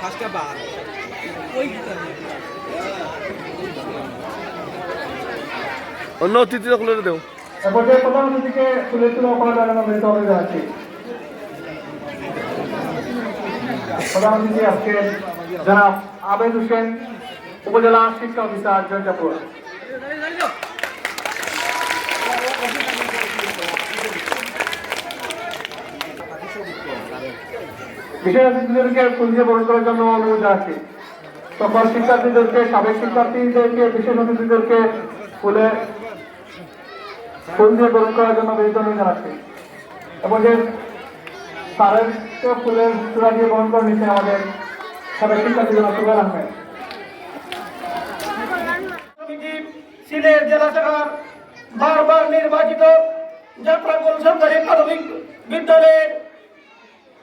ফার্স্টটা বার অন্য অতিথিরা খুলে দেও। যে প্রধান অতিথিকে ফুলের তুলে করা জানানো মৃত যাচ্ছে। প্রধান অতিথি আজকে জনাব আবেদ হোসেন উপজেলা শিক্ষা অফিসার জয়জাপুর। বিশেষ ফুল বরণ করার জন্য অনুরোধ আছে সকল শিক্ষার্থীদেরকে, সাবেক শিক্ষার্থীদেরকে, বিশেষ অতিথিদেরকে ফুলে ফুল দিয়ে গ্রহণ করার জন্য বেতন জানাচ্ছি। এবং যে স্যারেরকে ফুলের চূড়া দিয়ে গ্রহণ করে নিচ্ছে আমাদের সাবেক শিক্ষার্থী জনাব সুগার সিলেট জেলা শাখার বারবার নির্বাচিত যাত্রা যাত্রাকুল সরকারি প্রাথমিক বিদ্যালয়ের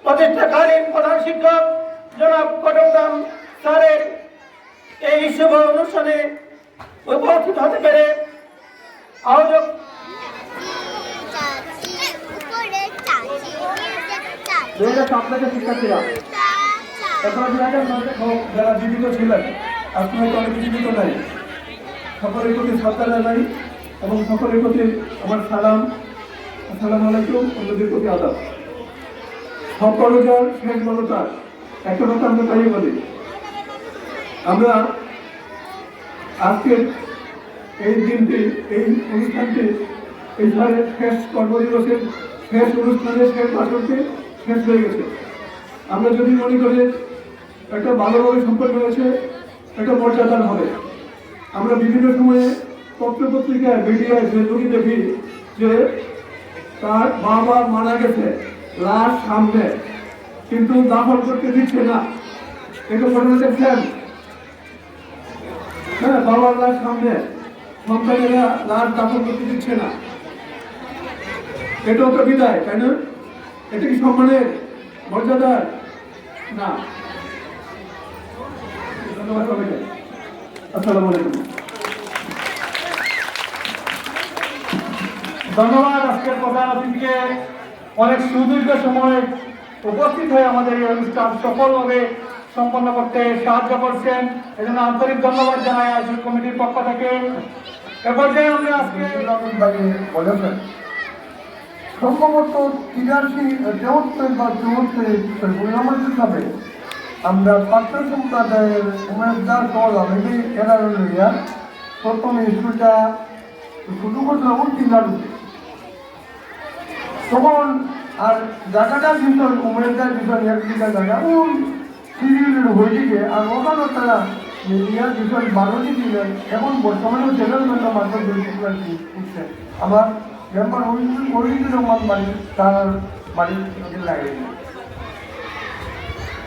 প্রতিষ্ঠাকালীন প্রধান শিক্ষক জনাব কটকদাম স্যারের এই শুভ অনুষ্ঠানে উপস্থিত হতে পেরে আয়োজক যারা জীবিত ছিলেন জীবিত নাই। সকলের প্রতি এবং সকলের প্রতি আমার সালাম। আসসালামু আলাইকুম, অন্যদের প্রতি আদাব কর্মচার শেষ মনতার একটা কথা আমরা তাই বলি। আমরা আজকের এই দিনটি, এই অনুষ্ঠানটি, এই ধরনের শেষ কর্মদিবসের শেষ অনুষ্ঠানে শেষ ভাষণটি শেষ হয়ে গেছে। আমরা যদি মনে করি একটা ভালোভাবে সম্পন্ন হয়েছে, একটা মর্যাদার হবে। আমরা বিভিন্ন সময়ে পত্র পত্রিকায় মিডিয়ায়, ফেসবুকে দেখি যে তার বাবা মারা গেছে। লাশ সামনে। কিন্তু দাফন করতে দিচ্ছে না। এরকম ঘটনা দেখছেন। হ্যাঁ বাবার লাশ সামনে। সন্তানেরা লাশ দাফন করতে দিচ্ছে না। এটাও তো বিদায়, তাই না? এটা কি সম্মানের মর্যাদার না। ধন্যবাদ ধন্যবাদ আজকের প্রধান অতিথিকে। অনেক সুদীর্ঘ সময় উপস্থিত হয়ে আমাদের এই অনুষ্ঠান সফলভাবে সম্পন্ন করতে সাহায্য করছেন। এজন্য আন্তরিক ধন্যবাদ জানাই আয়োজক কমিটির পক্ষ থেকে। এ পর্যায়ে আমরা আজকে বলেছেন। সম্ভবত তিরাশি তেহত্তর বা চৌহত্তর পরিণামের হিসাবে আমরা ছাত্র সম্প্রদায়ের উমেদদার দল, আমি এরা প্রথম স্কুলটা শুরু করছিলাম তিনারুতে তখন আর জায়গাটার বিষয় উমেদদার বিষয় এক দিকে জায়গা, ওই সিরিয়ালের হইদিকে আর ওখানে তারা ইয়ার বিষয় বারোটি দিলেন। এখন বর্তমানে জেনারেল মেম্বার মাত্র উঠছে আমার মেম্বার ওরিজিৎ রহমান বাড়ি তার বাড়ি লাগে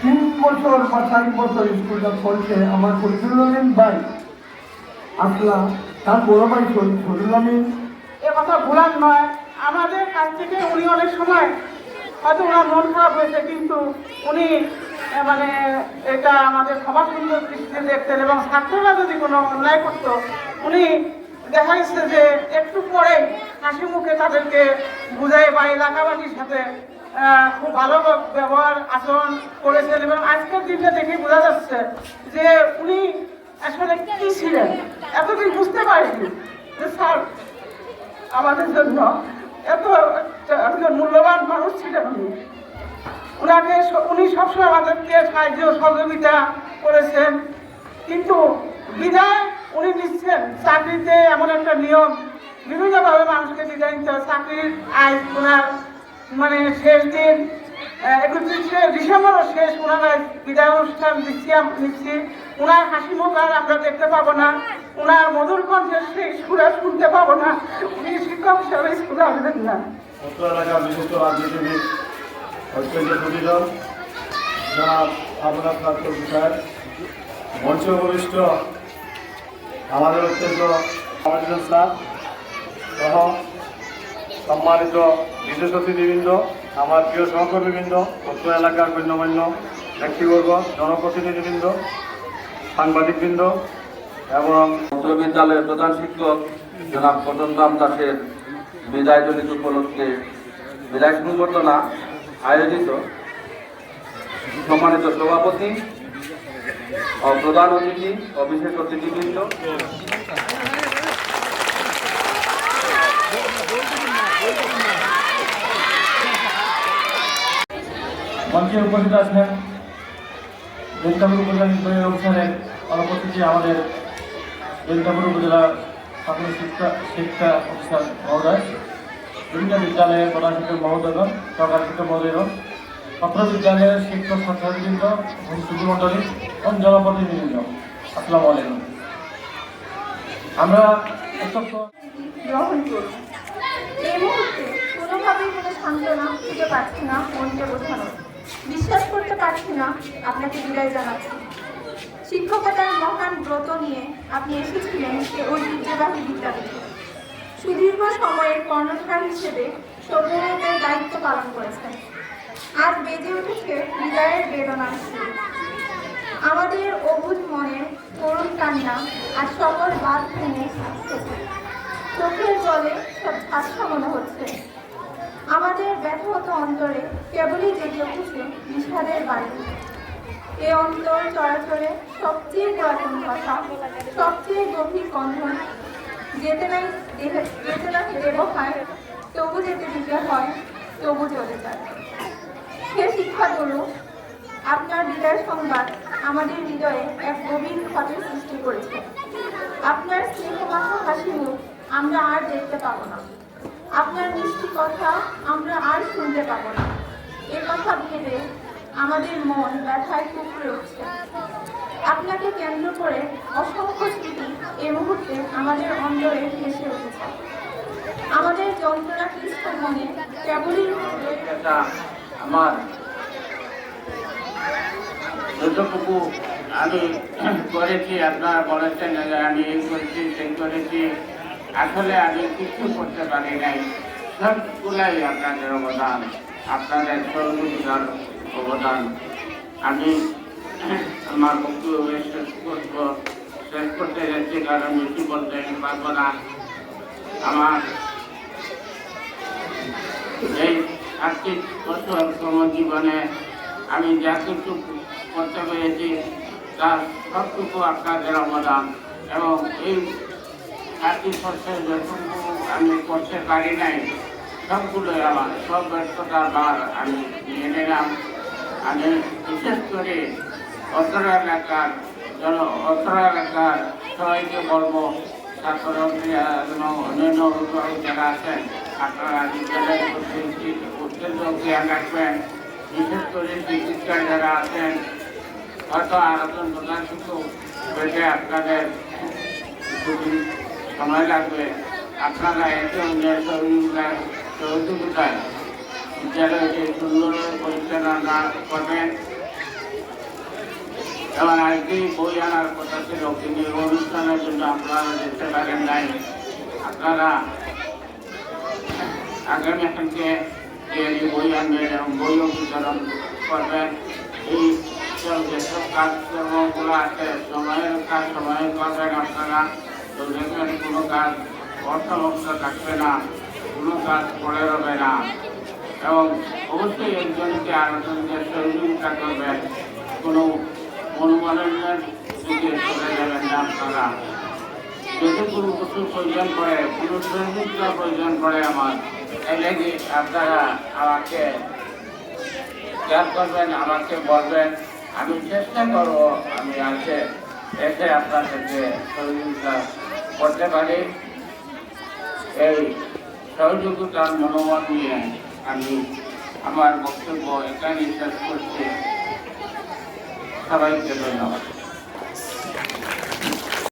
তিন বছর বা চার বছর স্কুলটা চলছে। আমার ফজলুল আমিন ভাই আসলাম তার বড় ভাই ফজলুল আমিন। এ কথা ভুলার নয়। আমাদের কাছ থেকে উনি অনেক সময় হয়তো ওনার মন খারাপ হয়েছে, কিন্তু উনি মানে এটা আমাদের ক্ষমা সুন্দর দৃষ্টিতে দেখতেন এবং ছাত্ররা যদি কোনো অন্যায় করতো, উনি দেখা যাচ্ছে যে একটু পরে হাসি মুখে তাদেরকে বুঝাই বা এলাকাবাসীর সাথে খুব ভালো ব্যবহার আচরণ করেছেন এবং আজকের দিনটা দেখে বোঝা যাচ্ছে যে উনি আসলে কি ছিলেন। এতদিন বুঝতে পারিনি যে স্যার আমাদের জন্য এত একজন মূল্যবান মানুষ ছিলেন উনি। ওনাকে উনি সবসময় আমাদেরকে সাহায্য, সহযোগিতা করেছেন। কিন্তু বিদায় উনি নিচ্ছেন। চাকরিতে এমন একটা নিয়ম, বিভিন্নভাবে মানুষকে বিদায় নিতে চাকরির আয় ওনার মানে শেষ দিন একত্রিশে ডিসেম্বরও শেষ ওনারা বিদায় অনুষ্ঠান দিচ্ছি নিচ্ছি। ওনার হাসি মুখ আর আমরা দেখতে পাবো না। ওনার মধুর কণ্ঠের সেই সুরা শুনতে পাবো না। আমাদের সম্মানিত বিশেষ অতিথিবৃন্দ আমার প্রিয় সহকর্মীবৃন্দ অত্র এলাকার গণ্যমান্য ব্যক্তিবর্গ জনপ্রতিনিধিবৃন্দ সাংবাদিকবৃন্দ এবং উচ্চ বিদ্যালয়ের প্রধান শিক্ষক জনাব কটন রাম দাসের বিদায় জনিত উপলক্ষে বিদায় সংবর্ধনা আয়োজিত সম্মানিত সভাপতি ও প্রধান অতিথি বিশেষ অতিথিবৃন্দ। মঞ্চে উপস্থিত আছেন জৈন্তাপুর উপজেলা নির্বাহী অফিসারের অনুপস্থিতি আমাদের জৈন্তাপুর উপজেলা প্রাথমিক শিক্ষা শিক্ষা অফিসার মহোদয় বিভিন্ন বিদ্যালয়ের প্রধান শিক্ষক মহোদয়গণ সরকারি শিক্ষক মহোদয়গণ ছাত্র বিদ্যালয়ের শিক্ষক ছাত্রবৃন্দ সুধীমণ্ডলী এবং জনপ্রতিনিধিবৃন্দ। আসসালামু আলাইকুম। আমরা বিশ্বাস করতে পারছি না, আপনাকে বিদায় জানাচ্ছি। শিক্ষকতার মহান ব্রত নিয়ে আপনি এসেছিলেন সে ঐতিহ্যবাহী বিদ্যাপীঠে। সুদীর্ঘ সময়ের কর্ণধার হিসেবে সৌরভের দায়িত্ব পালন করেছেন। আজ বেজে উঠেছে হৃদয়ের বেদনার আমাদের অবুধ মনের করুণ কান্না আর সকল বাদ ভেঙে চোখের জলে সব ঝাপসা মনে হচ্ছে। আমাদের ব্যথহত অন্তরে, কেবলই জেগে উঠেছে বিষাদের বাড়ি। এ অন্তর চরাচরে সবচেয়ে পুরাতন কথা সবচেয়ে গভীর বন্ধন যেতে নাই যেতে নাকি দেব হয় তবু যেতে দিতে হয়, তবু চলে যায়। সে শিক্ষা করুক আপনার বিদায় সংবাদ আমাদের হৃদয়ে এক গভীর ক্ষতের সৃষ্টি করেছে। আপনার স্নেহমাথা হাসি মুখ আমরা আর দেখতে পাবো না। আপনার মিষ্টি কথা আমরা আর শুনতে পাবো না। আমাদের মন ব্যথায় কুকড়ে উঠছে। আপনাকে কেন্দ্র করে অসংখ্য স্মৃতি এ মুহূর্তে আমাদের অন্তরে ভেসে উঠেছে। আমাদের যন্ত্রণা ক্লিষ্ট মনে কেবলই আমার আমি করেছি আপনারা বলেছেন আমি এই করেছি, সেই করেছি। আসলে আমি কিছু করতে পারি নাই। সবগুলাই আপনাদের অবদান, আপনাদের সহযোগিতার অবদান। আমি আমার বক্তব্য শেষ করব। শেষ করতে যাচ্ছি কারণ বেশি বলতে পারব না। আমার এই আর্থিক বছর জীবনে আমি যা কিছু করতে পেরেছি, তার সবটুকু আপনাদের অবদান এবং এই আর্থিক বছর যতটুকু আমি করতে পারি নাই, সবগুলোই আমার, সব ব্যর্থতার বার আমি নিয়ে নিলাম। আমি বিশেষ করে অত্র এলাকার জন অত্র এলাকার সবাইকে বলব ছাত্রছাত্রীরা এবং অন্যান্য অভিভাবক যারা আছেন, আপনারা বিদ্যালয়ের প্রতি অত্যন্ত জ্ঞান রাখবেন। বিশেষ করে চিকিৎসায় যারা আছেন, হয়তো আরেকজন প্রধান শিক্ষক পেতে আপনাদের সময় লাগবে। আপনারা এতে অন্যের সহযোগিতায় বিদ্যালয়কে সুন্দরভাবে পরিচালনা করবেন। এবং আজকেই বই আনার কথা ছিল, কিন্তু অনুষ্ঠানের জন্য আপনারা যেতে পারেন নাই। আপনারা আগামী থেকে বই আনবেন এবং বইও বিতরণ করবেন, এই সব যেসব কাজকর্মগুলো আছে, সময়ের কাজ, সময়ে করবেন আপনারা। তো দেখবেন কোনো কাজ অর্থবক্ত থাকবে না, কোনো কাজ পড়ে রবে না। এবং অবশ্যই একজনকে আরেকজনকে সহযোগিতা করবেন। কোনো মনোমালিন্যের দিকে চলে যাবেন না আপনারা। যদি কোনো কিছু প্রয়োজন পড়ে, কোনো সহযোগিতা প্রয়োজন পড়ে আমার এলাকি আপনারা আমাকে খেয়াল করবেন, আমাকে বলবেন। আমি চেষ্টা করব, আমি আছে, এসে আপনাদেরকে সহযোগিতা করতে পারি। এই সহযোগিতার মনোমত নিয়ে। আমি আমার বক্তব্য এখানে শেষ করছি সবাইকে ধন্যবাদ।